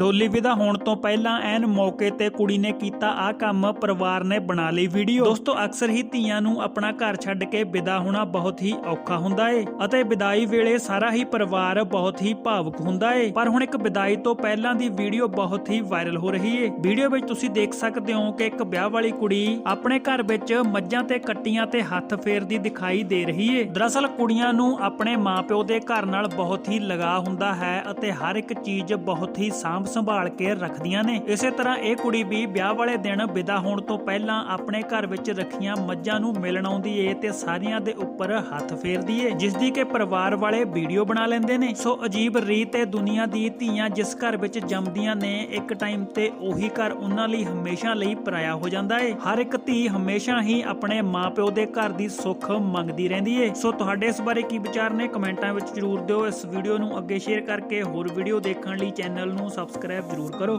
ਡੋਲੀ ਵਿਦਾ ਹੋਣ ਤੋਂ ਪਹਿਲਾਂ ਐਨ ਮੌਕੇ ਤੇ ਕੁੜੀ ਨੇ ਕੀਤਾ ਆ ਕੰਮ, ਪਰਿਵਾਰ ਨੇ ਬਣਾ ਲਈ ਵੀਡੀਓ ਦੋਸਤੋ, ਅਕਸਰ ਹੀ ਧੀਆਂ ਨੂੰ ਆਪਣਾ ਘਰ ਛੱਡ ਕੇ ਵਿਦਾ ਹੋਣਾ ਬਹੁਤ ਹੀ ਔਖਾ ਹੁੰਦਾ ਏ, ਅਤੇ ਵਿਦਾਈ ਵੇਲੇ ਸਾਰਾ ਹੀ ਪਰਿਵਾਰ ਬਹੁਤ ਹੀ ਭਾਵੁਕ ਹੁੰਦਾ ਏ। ਪਰ ਹੁਣ ਇੱਕ ਵਿਦਾਈ ਤੋਂ ਪਹਿਲਾਂ ਦੀ ਵੀਡੀਓ ਬਹੁਤ ਹੀ ਵਾਇਰਲ ਹੋ ਰਹੀ ਏ। ਵੀਡੀਓ ਵਿੱਚ ਤੁਸੀਂ ਦੇਖ ਸਕਦੇ ਹੋ ਕਿ ਇੱਕ ਵਿਆਹ ਵਾਲੀ ਕੁੜੀ ਆਪਣੇ ਘਰ ਵਿੱਚ ਮੱਝਾਂ ਤੇ ਕੱਟੀਆਂ ਤੇ ਹੱਥ ਫੇਰਦੀ ਦਿਖਾਈ ਦੇ ਰਹੀ ਏ। ਦਰਅਸਲ ਕੁੜੀਆਂ ਨੂੰ ਆਪਣੇ ਮਾਪਿਓ ਦੇ ਘਰ ਨਾਲ ਬਹੁਤ ਹੀ ਲਗਾਅ ਹੁੰਦਾ ਹੈ ਅਤੇ ਹਰ ਇੱਕ ਚੀਜ਼ ਬਹੁਤ ਹੀ ਸਾਂਭ ਸੰਭਾਲ ਕੇ ਰੱਖਦੀਆਂ ਨੇ। ਇਸੇ ਤਰ੍ਹਾਂ ਇਹ ਕੁੜੀ ਵੀ ਵਿਆਹ ਵਾਲੇ ਦਿਨ ਵਿਦਾ ਹੋਣ ਤੋਂ ਪਹਿਲਾਂ ਆਪਣੇ ਘਰ ਵਿੱਚ ਰੱਖੀਆਂ ਮੱਝਾਂ ਨੂੰ ਮਿਲਣ ਆਉਂਦੀ ਏ ਤੇ ਸਾਰਿਆਂ ਦੇ ਉੱਪਰ ਹੱਥ ਫੇਰਦੀ ਏ ਜਿਸ ਦੀ ਕਿ ਪਰਿਵਾਰ ਵਾਲੇ ਵੀਡੀਓ ਬਣਾ ਲੈਂਦੇ ਨੇ। ਸੋ ਅਜੀਬ ਰੀਤ ਏ ਦੁਨੀਆ ਦੀ ਧੀਆਂ ਜਿਸ ਘਰ ਵਿੱਚ ਜੰਮਦੀਆਂ ਨੇ, ਇੱਕ ਟਾਈਮ ਤੇ ਉਹੀ ਘਰ ਉਹਨਾਂ ਲਈ ਹਮੇਸ਼ਾ ਲਈ ਪਰਾਇਆ ਹੋ ਜਾਂਦਾ ਏ। ਹਰ ਇੱਕ ਧੀ ਹਮੇਸ਼ਾ ਹੀ ਆਪਣੇ ਮਾਪਿਓ ਦੇ ਘਰ ਦੀ ਸੁੱਖ ਮੰਗਦੀ ਰਹਿੰਦੀ ਏ। ਸੋ ਤੁਹਾਡੇ ਇਸ ਬਾਰੇ ਕੀ ਵਿਚਾਰ ਨੇ? ਕਮੈਂਟਾਂ ਵਿੱਚ ਜਰੂਰ ਦਿਓ। ਇਸ ਵੀਡੀਓ ਨੂੰ ਅੱਗੇ ਸ਼ੇਅਰ ਕਰਕੇ ਹੋਰ ਵੀਡੀਓ ਦੇਖਣ ਲਈ ਚੈਨਲ ਨੂੰ ਸਬਸਕ੍ਰਾਈਬ ਜਰੂਰ ਕਰੋ।